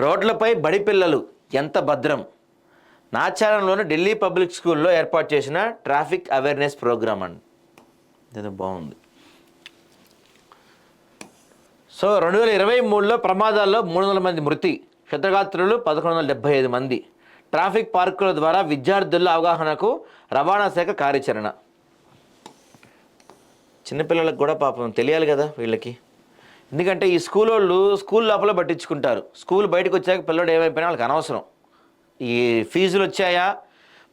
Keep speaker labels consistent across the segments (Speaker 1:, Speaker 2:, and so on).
Speaker 1: రోడ్లపై బడి పిల్లలు ఎంత భద్రం? నాచారంలోని ఢిల్లీ పబ్లిక్ స్కూల్లో ఏర్పాటు చేసిన ట్రాఫిక్ అవేర్నెస్ ప్రోగ్రామ్ అండి. ఇది బాగుంది. సో రెండు వేల ఇరవై మూడులో ప్రమాదాల్లో మూడు వందల మంది మృతి క్షతగాత్రులు పదకొండు వందల డెబ్బై ఐదు మంది. ట్రాఫిక్ పార్కుల ద్వారా విద్యార్థుల అవగాహనకు రవాణా శాఖ కార్యాచరణ. చిన్నపిల్లలకు కూడా పాపం తెలియాలి కదా వీళ్ళకి. ఎందుకంటే ఈ స్కూల్ వాళ్ళు స్కూల్ లోపల పట్టించుకుంటారు. స్కూల్ బయటకు వచ్చాక పిల్లడు ఏమైపోయినా వాళ్ళకి అనవసరం. ఈ ఫీజులు వచ్చాయా?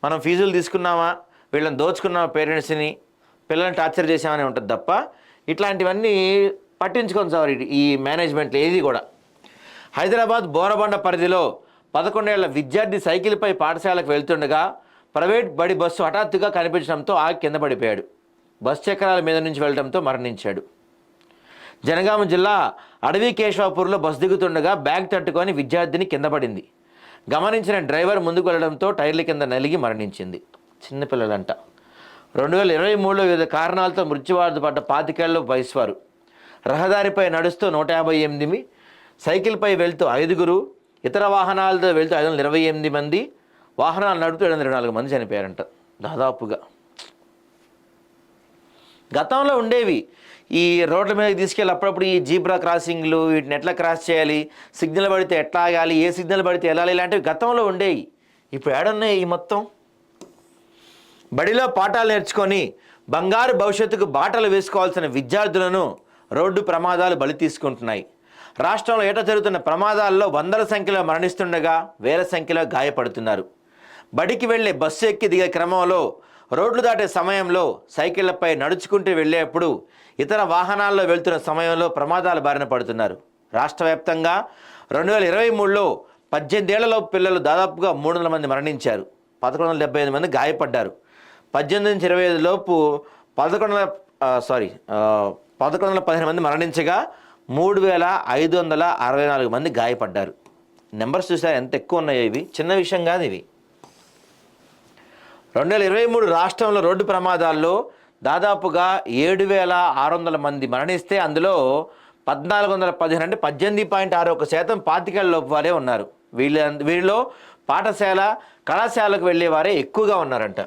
Speaker 1: మనం ఫీజులు తీసుకున్నామా? వీళ్ళని దోచుకున్నామా పేరెంట్స్ని? పిల్లల్ని టార్చర్ చేసామని ఉంటుంది తప్ప ఇట్లాంటివన్నీ పట్టించుకొని సార్ ఈ మేనేజ్మెంట్లో ఏది కూడా. హైదరాబాద్ బోరబండ పరిధిలో పదకొండేళ్ళ విద్యార్థి సైకిల్పై పాఠశాలకు వెళ్తుండగా ప్రైవేట్ బడి బస్సు హఠాత్తుగా కనిపించడంతో ఆగి కింద పడిపోయాడు. బస్ చక్రాల మీద నుంచి వెళ్ళడంతో మరణించాడు. జనగామ జిల్లా అడవి కేశవాపూర్లో బస్ దిగుతుండగా బ్యాగ్ తట్టుకొని విద్యార్థిని కింద పడింది. గమనించిన డ్రైవర్ ముందుకు వెళ్ళడంతో టైర్ల కింద నలిగి మరణించింది. చిన్నపిల్లలంట రెండు వేల ఇరవై మూడులో వివిధ కారణాలతో మృత్యువార్త పడ్డ పాతికేళ్ళ వయసువారు. రహదారిపై నడుస్తూ నూట యాభై ఎనిమిది సైకిల్పై వెళ్తూ ఐదుగురు ఇతర వాహనాలతో వెళ్తూ ఐదు వందల ఇరవై ఎనిమిది మంది వాహనాలు నడుపుతూ ఏడు వందల ఇరవై నాలుగు మంది చనిపోయారంట. దాదాపుగా గతంలో ఉండేవి. ఈ రోడ్ల మీద తీసుకెళ్ళి అప్పుడప్పుడు ఈ జీబ్రా క్రాసింగ్లు వీటిని ఎట్లా క్రాస్ చేయాలి సిగ్నల్ పడితే ఎట్లా ఆగాలి ఏ సిగ్నల్ పడితే వెళ్ళాలి ఇలాంటివి గతంలో ఉండేవి. ఇప్పుడు ఏడున్నాయి ఈ మొత్తం? బడిలో పాఠాలు నేర్చుకొని బంగారు భవిష్యత్తుకు బాటలు వేసుకోవాల్సిన విద్యార్థులను రోడ్డు ప్రమాదాలు బలి తీసుకుంటున్నాయి. రాష్ట్రంలో ఏట జరుగుతున్న ప్రమాదాల్లో వందల సంఖ్యలో మరణిస్తుండగా వేల సంఖ్యలో గాయపడుతున్నారు. బడికి వెళ్ళే బస్సు ఎక్కి దిగే క్రమంలో రోడ్లు దాటే సమయంలో సైకిళ్ళపై నడుచుకుంటూ వెళ్ళేప్పుడు ఇతర వాహనాల్లో వెళ్తున్న సమయంలో ప్రమాదాల బారిన పడుతున్నారు. రాష్ట్ర వ్యాప్తంగా రెండు వేల ఇరవై మూడులో పద్దెనిమిదేళ్ళలో పిల్లలు దాదాపుగా మూడు వందల మంది మరణించారు. పదకొండు వందల డెబ్బై ఐదు మంది గాయపడ్డారు. పద్దెనిమిది నుంచి ఇరవై ఐదు లోపు పదకొండు వందల సారీ పదకొండు వందల పదిహేను మంది మరణించగా మూడు వేల ఐదు వందల అరవై నాలుగు మంది గాయపడ్డారు. నెంబర్స్ చూసారు ఎంత ఎక్కువ ఉన్నాయో ఇవి? చిన్న విషయం కాదు ఇవి. రెండు వేల ఇరవై మూడు రాష్ట్రంలో రోడ్డు ప్రమాదాల్లో దాదాపుగా ఏడు వేల ఆరు వందల మంది మరణిస్తే అందులో పద్నాలుగు వందల పదిహేను అంటే పద్దెనిమిది పాయింట్ ఆరు ఒక శాతం పాతికేళ్ళ లోపు వారే ఉన్నారు. వీళ్ళ వీరిలో పాఠశాల కళాశాలకు వెళ్ళే వారే ఎక్కువగా ఉన్నారంట.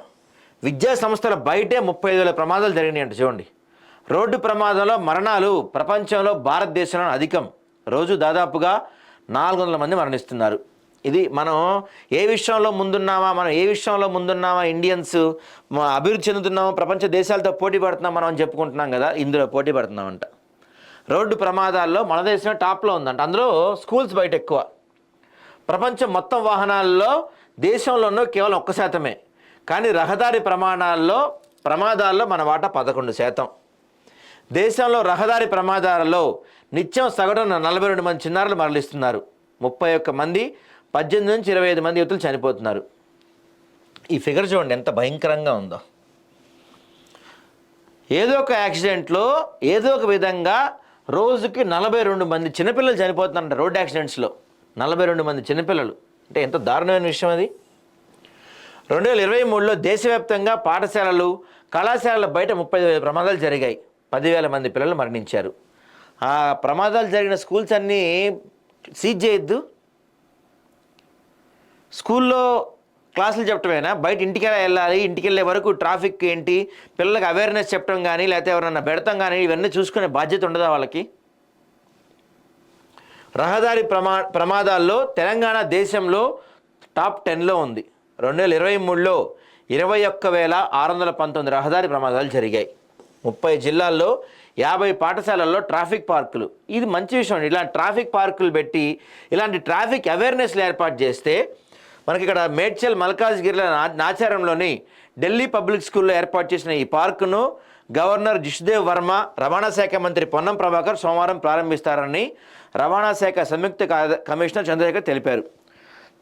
Speaker 1: విద్యా సంస్థల బయటే ముప్పై ఐదు వేల ప్రమాదాలు జరిగినాయంట చూడండి. రోడ్డు ప్రమాదంలో మరణాలు ప్రపంచంలో భారతదేశంలో అధికం. రోజు దాదాపుగా నాలుగు వందల మంది మరణిస్తున్నారు. ఇది మనం ఏ విషయంలో ముందున్నామా మనం ఏ విషయంలో ముందున్నామా ఇండియన్స్ అభివృద్ధి చెందుతున్నామా ప్రపంచ దేశాలతో పోటీ పడుతున్నాం మనం అని చెప్పుకుంటున్నాం కదా ఇందులో పోటీ పడుతున్నామంట. రోడ్డు ప్రమాదాల్లో మన దేశమే టాప్లో ఉందంట. అందులో స్కూల్స్ బయట ఎక్కువ. ప్రపంచం మొత్తం వాహనాల్లో దేశంలోనూ కేవలం ఒక్క శాతమే. కానీ రహదారి ప్రమాణాల్లో ప్రమాదాల్లో మన వాటా పదకొండు శాతం. దేశంలో రహదారి ప్రమాదాలలో నిత్యం సగటున నలభై రెండు మంది చిన్నారులు మరలిస్తున్నారు ముప్పై ఒక్క మంది పద్దెనిమిది నుంచి ఇరవై ఐదు మంది యువతులు చనిపోతున్నారు. ఈ ఫిగర్ చూడండి ఎంత భయంకరంగా ఉందో. ఏదో ఒక యాక్సిడెంట్లో ఏదో ఒక విధంగా రోజుకి నలభై రెండు మంది చిన్నపిల్లలు చనిపోతున్నారంట రోడ్ యాక్సిడెంట్స్లో. నలభై రెండు మంది చిన్నపిల్లలు. అంటే ఎంత దారుణమైన విషయం అది. రెండు వేల ఇరవై మూడులో దేశవ్యాప్తంగా పాఠశాలలు కళాశాలల బయట ముప్పై వేల ప్రమాదాలు జరిగాయి. పదివేల మంది పిల్లలు మరణించారు. ఆ ప్రమాదాలు జరిగిన స్కూల్స్ అన్నీ సీజ్ చేయొద్దు. స్కూల్లో క్లాసులు చెప్పటమేనా? బయట ఇంటికి వెళ్ళాలి? ఇంటికి వెళ్ళే వరకు ట్రాఫిక్ ఏంటి? పిల్లలకు అవేర్నెస్ చెప్పడం కానీ లేకపోతే ఎవరన్నా పెడతాం కానీ ఇవన్నీ చూసుకునే బాధ్యత ఉండదా వాళ్ళకి? రహదారి ప్రమా ప్రమాదాల్లో తెలంగాణ దేశంలో టాప్ టెన్లో ఉంది. రెండు వేల ఇరవై మూడులో ఇరవై ఒక్క వేల ఆరు వందల పంతొమ్మిది రహదారి ప్రమాదాలు జరిగాయి. ముప్పై జిల్లాల్లో యాభై పాఠశాలల్లో ట్రాఫిక్ పార్కులు. ఇది మంచి విషయం అండి. ఇలాంటి ట్రాఫిక్ పార్కులు పెట్టి ఇలాంటి ట్రాఫిక్ అవేర్నెస్లు ఏర్పాటు చేస్తే మనకి ఇక్కడ మేడ్చల్ మల్కాజ్గిరిల నా- నాచారంలోని ఢిల్లీ పబ్లిక్ స్కూల్లో ఏర్పాటు చేసిన ఈ పార్కును గవర్నర్ జిష్దేవ్ వర్మ రవాణా శాఖ మంత్రి పొన్నం ప్రభాకర్ సోమవారం ప్రారంభిస్తారని రవాణా శాఖ సంయుక్త కమిషనర్ చంద్రశేఖర్ తెలిపారు.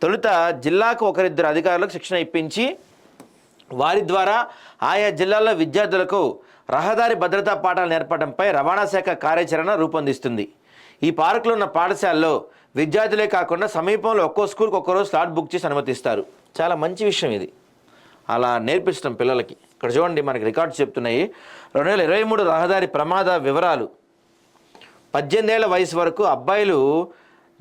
Speaker 1: తొలుత జిల్లాకు ఒకరిద్దరు అధికారులకు శిక్షణ ఇప్పించి వారి ద్వారా ఆయా జిల్లాల్లో విద్యార్థులకు రహదారి భద్రతా పాఠాలు నేర్పడంపై రవాణా శాఖ కార్యాచరణ రూపొందిస్తుంది. ఈ పార్కులో ఉన్న పాఠశాలలో విద్యార్థులే కాకుండా సమీపంలో ఒక్కో స్కూల్కి ఒక్కరోజు స్లాట్ బుక్ చేసి అనుమతిస్తారు. చాలా మంచి విషయం ఇది. అలా నేర్పించడం పిల్లలకి. ఇక్కడ చూడండి మనకి రికార్డ్స్ చెప్తున్నాయి. రెండు వేల ఇరవై మూడు రహదారి ప్రమాద వివరాలు. పద్దెనిమిదేళ్ళ వయసు వరకు అబ్బాయిలు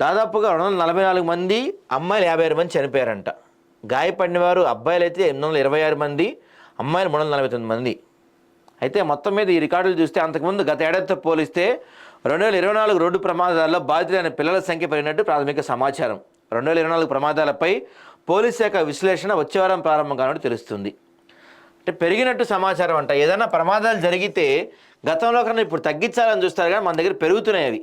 Speaker 1: దాదాపుగా రెండు వందల నలభై నాలుగు మంది అమ్మాయిలు యాభై ఆరు మంది చనిపోయారంట. గాయపడిన వారు అబ్బాయిలు అయితే ఎనిమిది వందల ఇరవై ఆరు మంది అమ్మాయిలు మూడు వందల నలభై తొమ్మిది మంది. అయితే మొత్తం మీద ఈ రికార్డులు చూస్తే అంతకుముందు గత ఏడాదితో పోలిస్తే రెండు వేల ఇరవై నాలుగు రోడ్డు ప్రమాదాల్లో బాధితులైన పిల్లల సంఖ్య పెరిగినట్టు ప్రాథమిక సమాచారం. రెండు వేల ఇరవై నాలుగు ప్రమాదాలపై పోలీస్ శాఖ విశ్లేషణ వచ్చే వారం ప్రారంభం కానట్టు తెలుస్తుంది. అంటే పెరిగినట్టు సమాచారం అంట. ఏదైనా ప్రమాదాలు జరిగితే గతంలో కన్నా ఇప్పుడు తగ్గించాలని చూస్తారు కానీ మన దగ్గర పెరుగుతున్నాయి అవి.